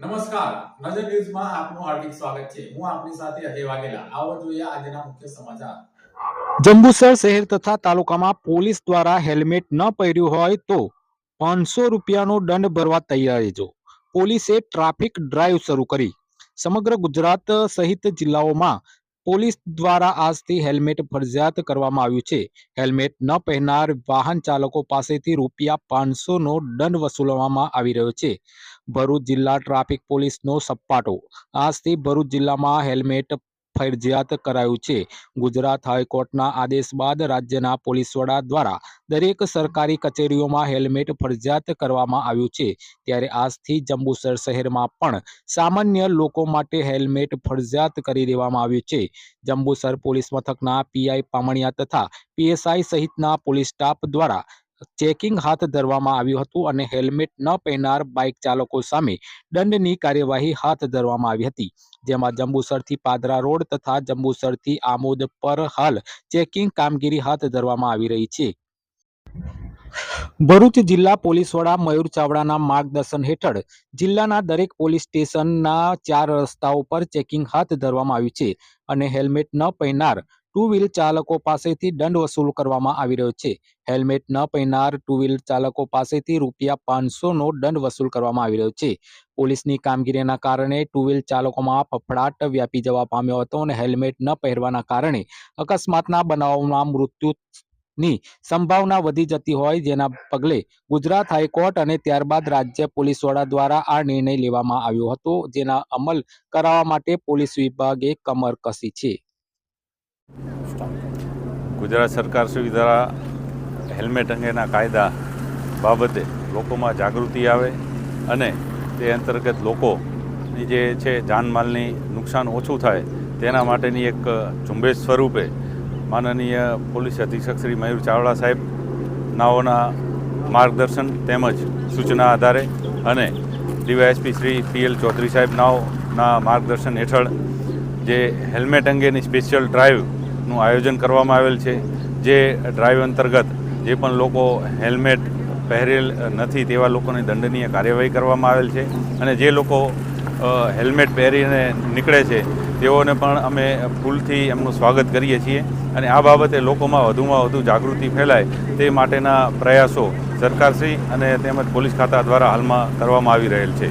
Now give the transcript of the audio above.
નમસ્કાર. નજર ન્યૂઝમાં આપનું હાર્દિક સ્વાગત છે. હું આપની સાથે અજય વાઘેલા. આવો જોઈએ આજના મુખ્ય સમાચાર. જંબુસર શહેર તથા તાલુકામાં પોલીસ દ્વારા હેલ્મેટ ન પહેર્યું હોય તો પાંચસો રૂપિયાનો દંડ ભરવા તૈયાર રહેજો પોલીસે ટ્રાફિક ડ્રાઈવ શરૂ કરી. સમગ્ર ગુજરાત સહિત જિલ્લાઓમાં પોલીસ દ્વારા આજથી હેલ્મેટ ફરજિયાત કરવામાં આવ્યું છે. હેલ્મેટ ન પહેરનાર વાહન ચાલકો પાસેથી રૂપિયા પાંચસોનો દંડ વસૂલવામાં આવી રહ્યો છે. ભરૂચ જિલ્લા ટ્રાફિક પોલીસનો સપાટો. આજથી ભરૂચ જિલ્લામાં હેલ્મેટ ફરજિયાત કરાયું છે. ગુજરાત હાઈકોર્ટના આદેશ બાદ રાજ્યના પોલીસ વડા દ્વારા દરેક સરકારી કચેરીઓમાં હેલ્મેટ ફરજિયાત કરવામાં આવ્યું છે. ત્યારે આજથી જંબુસર શહેરમાં પણ સામાન્ય લોકો માટે હેલ્મેટ ફરજિયાત કરી દેવામાં આવ્યું છે. જંબુસર પોલીસ મથકના પીઆઈ પામણિયા તથા પીએસઆઈ સહિતના પોલીસ સ્ટાફ દ્વારા ચેકિંગ હાથ ધરવામાં આવ્યું હતું અને હેલ્મેટ ન પહેરનાર બાઇક ચાલકો સામે દંડની કાર્યવાહી હાથ ધરવામાં આવી હતી, જેમાં જંબુસરથી પાદરા રોડ તથા જંબુસરથી આમોદ પર હાલ ચેકિંગ કામગીરી હાથ ધરવામાં આવી રહી છે. ભરૂચ જિલ્લા પોલીસ વડા મયુર ચાવડાના માર્ગદર્શન હેઠળ જિલ્લાના દરેક પોલીસ સ્ટેશનના ચાર રસ્તાઓ પર ચેકિંગ હાથ ધરવામાં આવ્યું છે અને હેલ્મેટ ન પહેરનાર ટુ વ્હીલ ચાલકો પાસેથી દંડ વસૂલ કરવામાં આવી રહ્યો છે. હેલ્મેટ ન પહેરનાર ટુ વ્હીલ ચાલકો પાસેથી રૂપિયા પાંચસોનો દંડ વસૂલ કરવામાં આવી રહ્યો છે. પોલીસની કામગીરીના કારણે ટુ વ્હીલ ચાલકોમાં ફફડાટ વ્યાપી જવા પામ્યો હતો અને હેલ્મેટ ન પહેરવાના કારણે અકસ્માતના બનાવોમાં મૃત્યુની સંભાવના વધી જતી હોય જેના પગલે ગુજરાત હાઈકોર્ટ અને ત્યારબાદ રાજ્ય પોલીસ વડા દ્વારા આ નિર્ણય લેવામાં આવ્યો હતો, જેના અમલ કરાવવા માટે પોલીસ વિભાગે કમર કસી છે. ગુજરાત સરકાર શ્રી દ્વારા હેલ્મેટ અંગેના કાયદા બાબતે લોકોમાં જાગૃતિ આવે અને તે અંતર્ગત લોકોની જે છે જાનમાલની નુકસાન ઓછું થાય તેના માટેની એક ઝુંબેશ સ્વરૂપે માનનીય પોલીસ અધિક્ષક શ્રી મયુર ચાવડા સાહેબ નાઓના માર્ગદર્શન તેમજ સૂચના આધારે અને ડીવાયએસપી શ્રી પીએલ ચૌધરી સાહેબ નાઓના માર્ગદર્શન હેઠળ જે હેલ્મેટ અંગેની સ્પેશિયલ ડ્રાઈવનું આયોજન કરવામાં આવેલ છે. જે ડ્રાઈવ અંતર્ગત જે પણ લોકો હેલ્મેટ પહેરેલ નથી તેવા લોકોની દંડનીય કાર્યવાહી કરવામાં આવેલ છે અને જે લોકો હેલ્મેટ પહેરીને નીકળે છે તેઓને પણ અમે ફૂલથી એમનું સ્વાગત કરીએ છીએ અને આ બાબતે લોકોમાં વધુમાં વધુ જાગૃતિ ફેલાય તે માટેના પ્રયાસો સરકારશ્રી અને તેમજ પોલીસ ખાતા દ્વારા હાલમાં કરવામાં આવી રહેલ છે.